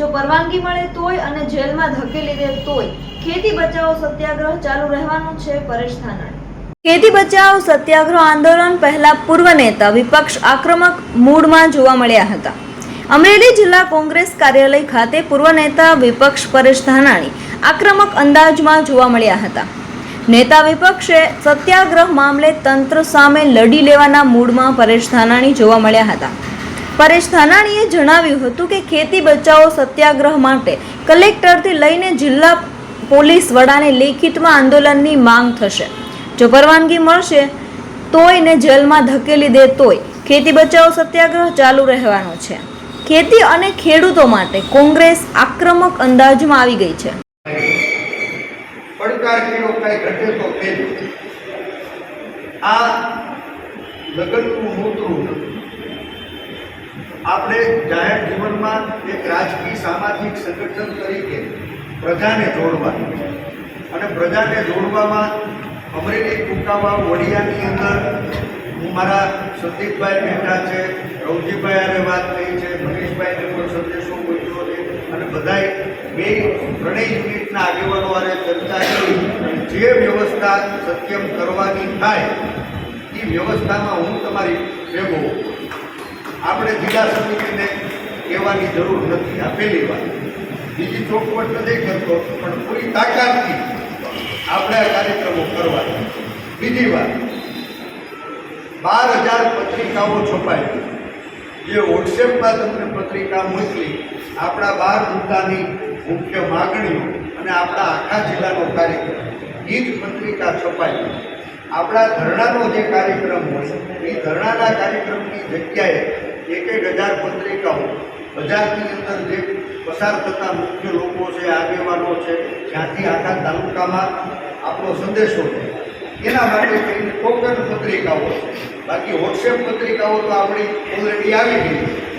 જો પરવાનગી મળે તોય અને જેલમાં ધકેલી દે તોય, ખેતી બચાવો સત્યાગ્રહ ચાલુ રહેવાનું છે પરેશ ધાનાણી ખેતી બચાવ સત્યાગ્રહ આંદોલન પહેલા પૂર્વ નેતા વિપક્ષ આક્રમક મૂડમાં જોવા મળ્યા હતા. અમરેલી જિલ્લા કોંગ્રેસ કાર્યાલય ખાતે પૂર્વ નેતા વિપક્ષ પરેશ ધાનાણી આક્રમક અંદાજમાં જોવા મળ્યા હતા. નેતા વિપક્ષે સત્યાગ્રહ મામલે તંત્ર સામે લડી લેવાના મૂડમાં પરેશ ધાનાણી જોવા મળ્યા હતા. પરેશ ધાનાણીએ જણાવ્યું હતું કે ખેતી બચાવો સત્યાગ્રહ માટે કલેક્ટરથી લઈને જિલ્લા પોલીસ વડાને લેખિતમાં આંદોલનની માંગ થશે. જો પરવાનગી મળશે, તોય ને જેલમાં ધકેલી દે તોય ખેતી બચાવો સત્યાગ્રહ ચાલુ રહેવાનો છે. ખેતી અને ખેડૂતો માટે કોંગ્રેસ આક્રમક અંદાજમાં આવી ગઈ છે. આ લગ્નનું મૂતરું આપણે જાહેર જીવનમાં એક રાજકીય સામાજિક સંગઠન તરીકે પ્રજાને જોડવાનું અને પ્રજાને જોડવામાં અમરેલી ટૂંકામાં વડિયાની અંદર હું મારા સંદીપભાઈ મહેતા છે, રવજીભાઈ હારે વાત થઈ છે, મનીષભાઈને પણ સંદેશો મોકલ્યો છે અને બધાએ બે ત્રણેય યુનિટના આગેવાનો હારે ચર્ચા કરી જે વ્યવસ્થા સત્યમ કરવાની થાય, એ વ્યવસ્થામાં હું તમારી ભેગો. આપણે જિલ્લા સમિતિને કહેવાની જરૂર નથી, આ પહેલી વાત. બીજી ચોખવટ નથી કરતો, પણ પૂરી તાકાતથી આપણે આ કાર્યક્રમો કરવા બીજી વાત, બાર હજાર પત્રિકાઓ છપાઈ. જે વોટ્સએપમાં તમને પત્રિકા મોકલી, આપણા બાર મુદ્દાની મુખ્ય માગણીઓ અને આપણા આખા જિલ્લાનો કાર્યક્રમ, એ જ પત્રિકા છપાઈ. આપણા ધરણાનો જે કાર્યક્રમ હોય, એ ધરણાના કાર્યક્રમની જગ્યાએ એક એક હજાર પત્રિકાઓ બજારની અંદર જે પસાર થતા મુખ્ય લોકો છે, આગેવાનો છે, જ્યાંથી આખા તાલુકામાં આપણો સંદેશો છે. એના માટે થઈને ટોકન પત્રિકાઓ છે. બાકી વોટ્સએપ પત્રિકાઓ તો આપણી ઓલરેડી આવી ગઈ છે.